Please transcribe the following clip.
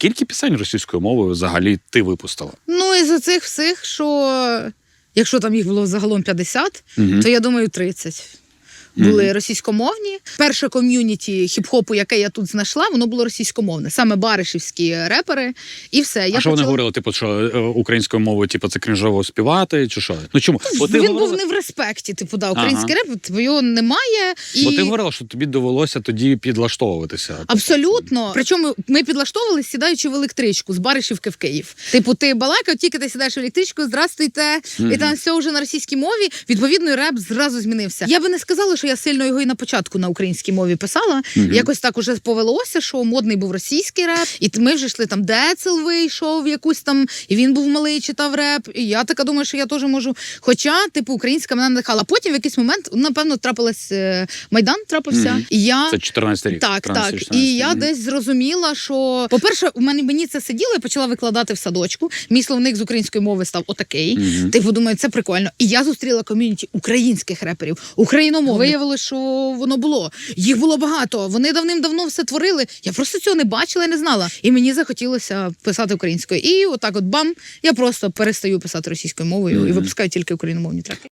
Скільки пісень російською мовою взагалі ти випустила? Ну із оцих цих всіх, що якщо там їх було загалом 50, угу. то я думаю, 30. Були російськомовні. Перше ком'юніті хіп-хопу, яке я тут знайшла, воно було російськомовне, саме баришівські репери, і все. Я а що вони говорили? Типу, що е, українською мовою, типу, це крінжово співати, чи що? Ну чому? Ти Він говорила- був не в респекті. Типу, да, український реп, типу, його немає. І... Бо ти говорила, що тобі довелося тоді підлаштовуватися. Абсолютно. Причому ми підлаштовували, сідаючи в електричку з Баришівки в Київ. Типу, ти балакав, тільки ти сідаєш в електричку, здрастуйте, і там все вже на російській мові. Відповідно, реп зразу змінився. Я би не сказала, що я сильно його і на початку на українській мові писала. Якось так уже повелося, що модний був російський реп, і ми вже йшли там. Децел вийшов якусь там, і він був малий, читав реп. І я така думаю, що я теж можу. Хоча, типу, українська мене надихала. Потім в якийсь момент, напевно, трапилась е, майдан, трапився, Мгм. і я Це 14 рік. так, 13, так. І я Мгм. десь зрозуміла, що, по-перше, у мене мені це сиділо, я почала викладати в садочку. Мій словник з української мови став отакий. Мгм. Типу, думаю, це прикольно. І я зустріла ком'юніті українських реперів, україномовних. Виявилося, що воно було. Їх було багато. Вони давним-давно все творили. Я просто цього не бачила і не знала. І мені захотілося писати українською. І отак, от бам, я просто перестаю писати російською мовою і Мгм. випускаю тільки україномовні треки.